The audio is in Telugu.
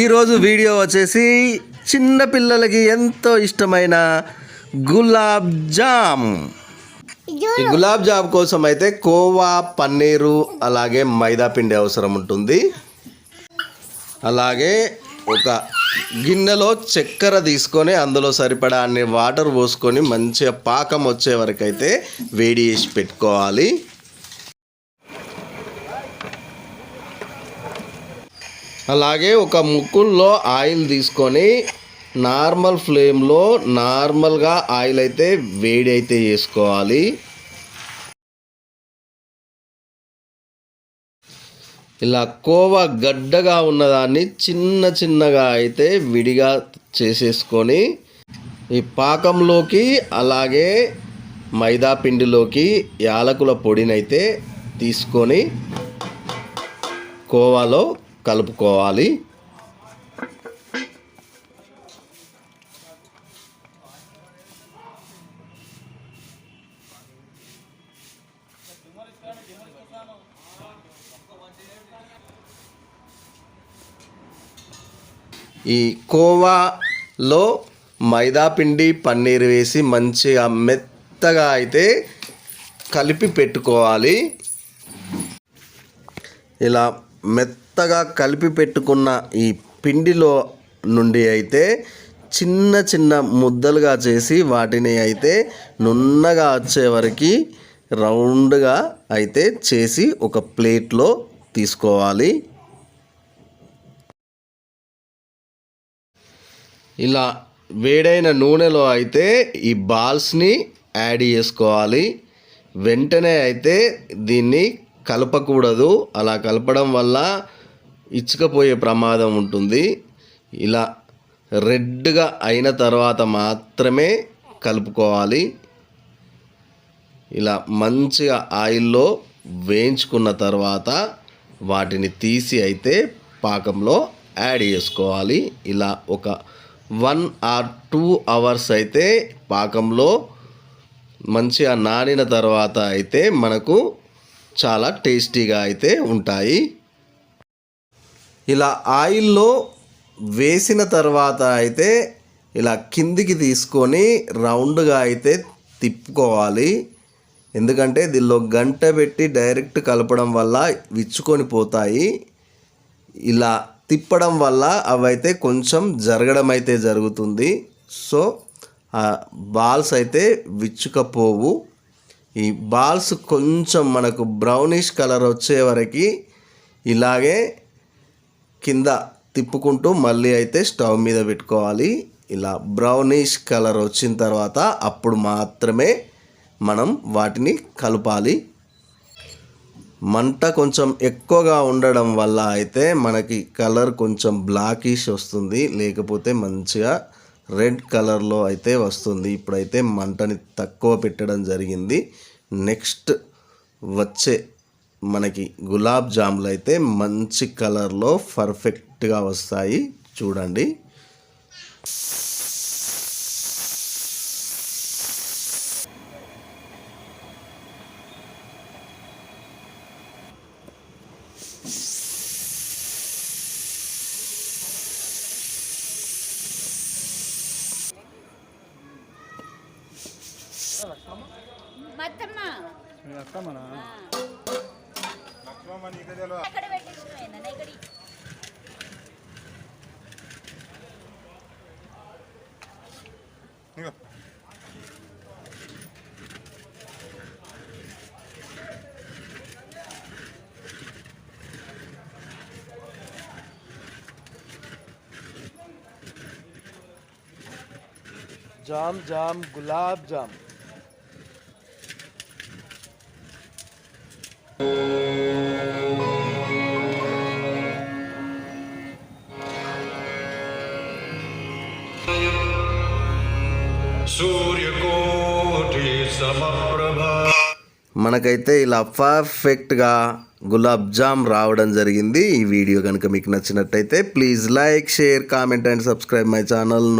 ఈరోజు వీడియో వచ్చేసి చిన్న పిల్లలకి ఎంతో ఇష్టమైన గులాబ్ జామ్. ఈ గులాబ్ జామ్ కోసం అయితే కోవా పన్నీరు అలాగే మైదా పిండి అవసరం ఉంటుంది. అలాగే ఒక గిన్నెలో చక్కెర తీసుకొని అందులో సరిపడా అన్ని వాటర్ పోసుకొని మంచిగా పాకం వచ్చే వరకు అయితే వేడి చేసి పెట్టుకోవాలి. అలాగే ఒక ముక్కుల్లో ఆయిల్ తీసుకొని నార్మల్ ఫ్లేమ్లో నార్మల్గా ఆయిల్ అయితే వేడి అయితే చేసుకోవాలి. ఇలా కోవా గడ్డగా ఉన్నదాన్ని చిన్న చిన్నగా అయితే విడిగా చేసేసుకొని ఈ పాకంలోకి అలాగే మైదా పిండిలోకి యాలకుల పొడినైతే తీసుకొని కోవాలో కలుపుకోవాలి. ఈ కోవాలో మైదా పిండి పన్నీర్ వేసి మంచిగా మెత్తగా అయితే కలిపి పెట్టుకోవాలి. ఇలా మెత్త మెత్తగా కలిపి పెట్టుకున్న ఈ పిండిలో నుండి అయితే చిన్న చిన్న ముద్దలుగా చేసి వాటిని అయితే నున్నగా వచ్చే వరకు రౌండ్గా అయితే చేసి ఒక ప్లేట్లో తీసుకోవాలి. ఇలా వేడైన నూనెలో అయితే ఈ బాల్స్ని యాడ్ చేసుకోవాలి. వెంటనే అయితే దీన్ని కలపకూడదు. అలా కలపడం వల్ల ఇచ్చుకపోయే ప్రమాదం ఉంటుంది. ఇలా రెడ్గా అయిన తర్వాత మాత్రమే కలుపుకోవాలి. ఇలా మంచిగా ఆయిల్లో వేయించుకున్న తర్వాత వాటిని తీసి అయితే పాకంలో యాడ్ చేసుకోవాలి. ఇలా ఒక వన్ ఆర్ టూ అవర్స్ అయితే పాకంలో మంచిగా నానిన తర్వాత అయితే మనకు చాలా టేస్టీగా అయితే ఉంటాయి. ఇలా ఆయిల్లో వేసిన తర్వాత అయితే ఇలా కిందికి తీసుకొని రౌండ్గా అయితే తిప్పుకోవాలి. ఎందుకంటే దీనిలో గంట పెట్టి డైరెక్ట్ కలపడం వల్ల విచ్చుకొని పోతాయి. ఇలా తిప్పడం వల్ల అవైతే కొంచెం జరగడం అయితే జరుగుతుంది. సో ఆ బాల్స్ అయితే విచ్చుకపోవు. ఈ బాల్స్ కొంచెం మనకు బ్రౌనిష్ కలర్ వచ్చే వరకు ఇలాగే కింద తిప్పుకుంటూ మళ్ళీ అయితే స్టవ్ మీద పెట్టుకోవాలి. ఇలా బ్రౌనిష్ కలర్ వచ్చిన తర్వాత అప్పుడు మాత్రమే మనం వాటిని కలపాలి. మంట కొంచెం ఎక్కువగా ఉండడం వల్ల అయితే మనకి కలర్ కొంచెం బ్లాకిష్ వస్తుంది. లేకపోతే మంచిగా రెడ్ కలర్లో అయితే వస్తుంది. ఇప్పుడైతే మంటని తక్కువ పెట్టడం జరిగింది. నెక్స్ట్ వచ్చే మనకి గులాబ్ జాములు అయితే మంచి కలర్లో పర్ఫెక్ట్గా వస్తాయి. చూడండి. మత్తమ్మ. అత్తమ్మనా ఎక్కడ పెట్టి ఇక్కడ జామ్ జామ్ గులాబ్ జామ్ सूर्यकोटि మనకైతే ఇలా పర్ఫెక్ట్గా గులాబ్ జామ్ రావడం జరిగింది. ఈ వీడియో కనుక మీకు నచ్చినట్టయితే please like share comment and subscribe my channel